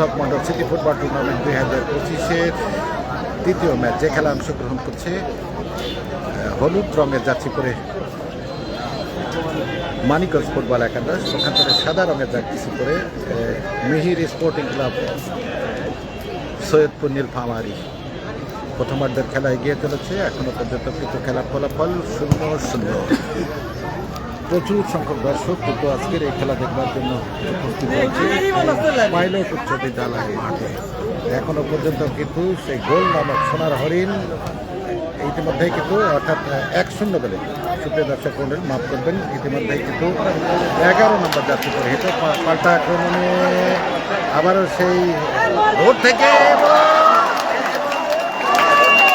Top Mondal city football tournament দুই হাজার পঁচিশের তৃতীয় ম্যাচ যে খেলা অংশগ্রহণ করছে হলুদ রঙের জার্সি পরে মানিকগঞ্জ ফুটবল একাদশ ওখান থেকে সাদা রঙের পরে আহ, মিহির স্পোর্টিং ক্লাব সৈয়দপুর নীলফামারি। প্রথমার্ধের খেলা এগিয়ে চলেছে এখনও পর্যন্ত কিন্তু খেলার ফলাফল শূন্য শূন্য। প্রচুর সংখ্যক দর্শক কিন্তু আজকের এই খেলা দেখবার জন্য উপস্থিত হয়েছে। পাইলট এখনও পর্যন্ত কিন্তু সেই গোল নামক সোনার হরিণ ইতিমধ্যেই কিন্তু, অর্থাৎ এক শূন্য বলে সুপ্রিয় দর্শক মন্ডল মাফ করবেন, ইতিমধ্যেই কিন্তু এগারো নম্বর যাত্রী পরিহিত। পাল্টা আক্রমণে আবারও সেই রোড থেকে এবং-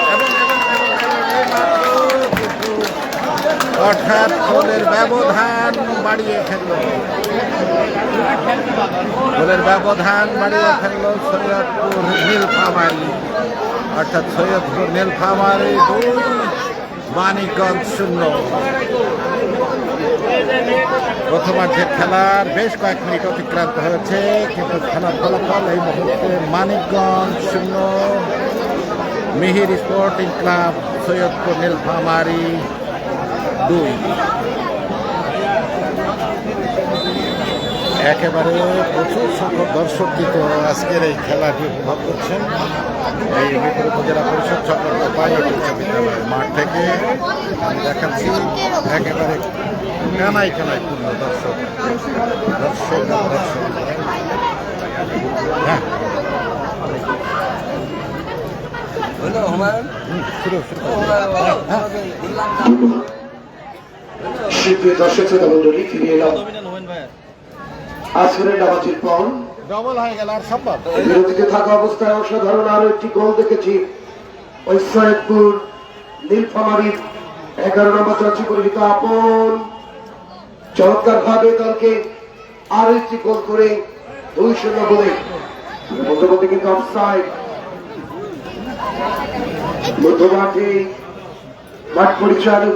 এবং- এবং- এবং- এবং এইমাত্র কিন্তু অর্থাৎ গোলের ব্যবধান বাড়িয়ে ফেলল। গোলের ব্যবধান বাড়িয়ে ফেলল সৈয়দপুর নীলফামারি। অর্থাৎ সৈয়দপুর নীলফামারি দুই, মানিকগঞ্জ শূন্য। প্রথমার্ধের খেলার বেশ কয়েক মিনিট অতিক্রান্ত হয়েছে, কিন্তু খেলার ফলাফল এই মুহূর্তে মানিকগঞ্জ শূন্য। মিহির স্পোর্টিং ক্লাব সৈয়দপুর নীলফামারি দুই। একেবারে প্রচুর সংখ্যক দর্শক কিন্তু আজকের এই খেলাটি উপভোগ করছেন। এই মিরপুর উপজেলা পরিষদ সংলগ্ন পাইলট উচ্চ বিদ্যালয় মাঠ থেকে আমি দেখাচ্ছি একেবারে কানাই কানাই পূর্ণ দর্শক। দর্শক দর্শক হ্যাঁ। হলো হুমায়ুন। শুরু শুরু। হ্যাঁ সুপ্রিয় দর্শক শ্রোতা মন্ডলী ফিরে এলাম। আসরের নামাজের পর ডবল হয়ে গেল আর সম্ভব। বিরতিতে থাকা অবস্থায় অসাধারণ আরও একটি গোল দেখেছি। ওই সৈয়দপুর নীলফামারির এগারো নম্বর চাচ্ছি পরিহিত আপন। চমৎকার ভাবে দলকে আরও একটি গোল করে দুই শূন্য বলে বলতে বলতে কিন্তু অফসাইড মধ্যমাঠে মাঠ পরিচালক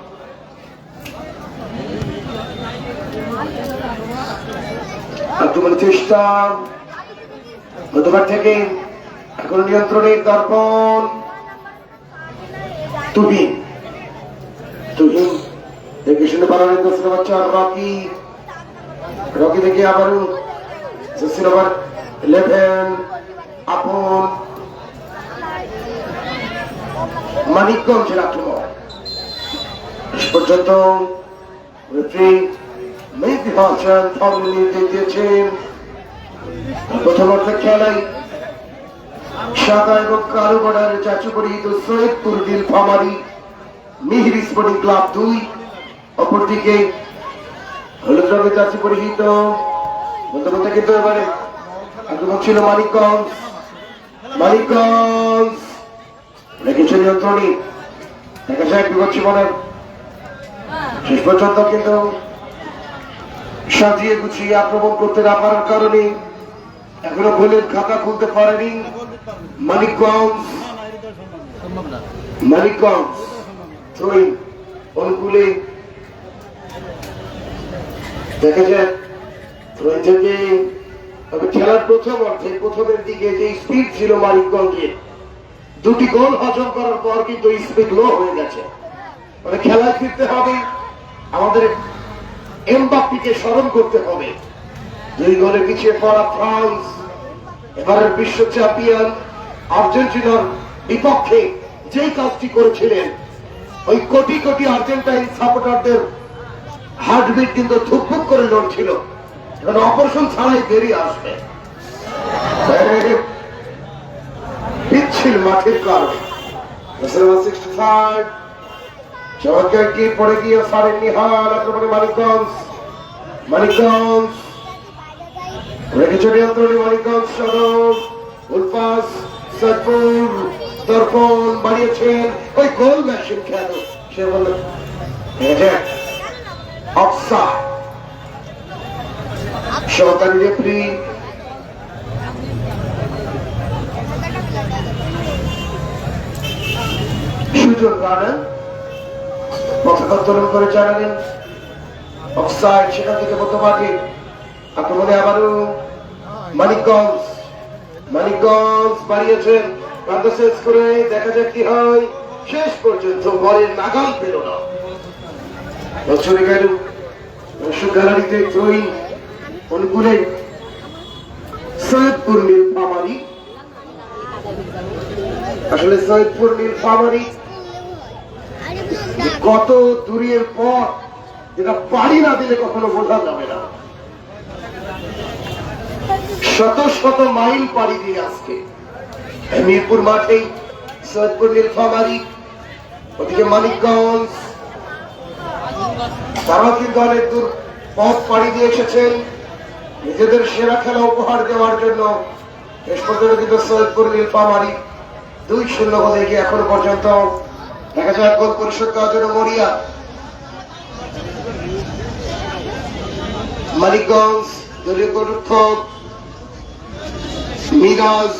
আক্রমণের চেষ্টা। গতবার থেকে এখন নিয়ন্ত্রণের দর্পণ। তুবি তুহিন দেখে শুনে পালানের দশ বাচ্চা রকি। রকি থেকে আবারও ওভার ইলেভেন আপন মানিকগঞ্জের আক্রমণ। শেষ পর্যন্ত রেফারি অর্ধের সাদা এবং কালো সৈয়দপুর দিল ফামারি মিহির স্পোর্টিং ক্লাব দুই অপরদিকে হলুদ রঙের চাচু পরিহিত কিন্তু এবারে আক্রমণ ছিল মানিকগঞ্জ মানিকগঞ্জ রেখেছে নিয়ন্ত্রণী দেখা যায় বিপদ শেষ পর্যন্ত কিন্তু সাজিয়ে গুছিয়ে আক্রমণ করতে না পারার কারণে এখনও গোলের খাতা খুলতে পারেনি মানিকগঞ্জ মানিকগঞ্জ অনুকূলে। দেখা যায় খেলার প্রথম প্রথমের দিকে যে স্পিড ছিল মানিকগঞ্জের দুটি গোল হজম করার পর কিন্তু স্পিড লো হয়ে গেছে। মানে খেলায় ফিরতে হবে, আমাদের এমবাপ্পিকে স্মরণ করতে হবে। দুই গোলে পিছিয়ে পড়া ফ্রান্স, এবারের বিশ্ব চ্যাম্পিয়ন আর্জেন্টিনার বিপক্ষে যেই কাজটি করেছিলেন, ওই কোটি কোটি আর্জেন্টাইন সাপোর্টারদের হার্টবিট কিন্তু ধুকপুক করে লড়ছিল। এখন অপারেশন ছাড়াই বেরিয়ে আসবে। পিচ্ছিল মাঠের কারণে। সিক্সটি ফাইভ চমৎকার কি পড়ে গিয়ে সারেন নিহাল একেবারে মানিকগঞ্জ। মানিকগঞ্জ। রেখেছে নিয়ন্ত্রণী মানিকগঞ্জ সদর। সরপুর দর্পণ বাড়িয়েছেন। ওই গোল মেশিন খেল সে বলল অফসাইড সহকারী রেফারি সুজন রানা উত্তোলন করে জানালেন। অফসাইড সেখান থেকে মতো মাঠে আক্রমণে আবারও মানিকগঞ্জ মানিকগঞ্জ বাড়িয়েছেন। প্রান্ত শেষ করে দেখা যাক কি হয়। শেষ পর্যন্ত নাগাল পেল না। চলে গেল গ্যালারিতে থ্রোইং অনুকূলে সৈয়দপুর নীল ফামারি আসলে সৈয়দপুর নীল ফামারি কত দূরের পর যেটা পাড়ি না দিলে কখনো বোঝা যাবে না। শত শত মাইল পাড়ি দিয়ে আজকে মিরপুর মাঠেই সৈয়দপুর নীলফামারি ওদিকে মানিকগঞ্জ তারাও কিন্তু দূর পথ পাড়ি দিয়ে এসেছেন। নিজেদের সেরা খেলা উপহার দেওয়ার জন্য শেষ পর্যন্ত কিন্তু সৈয়দপুর নীলফামারি দুই শূন্য এগিয়ে এখনও পর্যন্ত দেখা যায় গোল পরিশোধ করার জন্য মরিয়া, মানিকগঞ্জ, দলীয় মিরাজ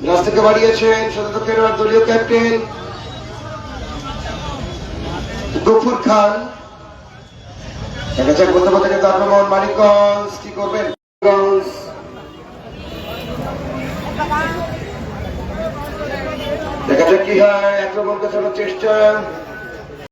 মিরাজ থেকে বাড়িয়েছেন খেলোয়াড় দলীয় ক্যাপ্টেন গফুর খান। দেখা যাক বলতে কিন্তু আক্রমণ মানিকগঞ্জ কি করবেন দেখা যাক কি হয়। আক্রমণ করার চেষ্টা।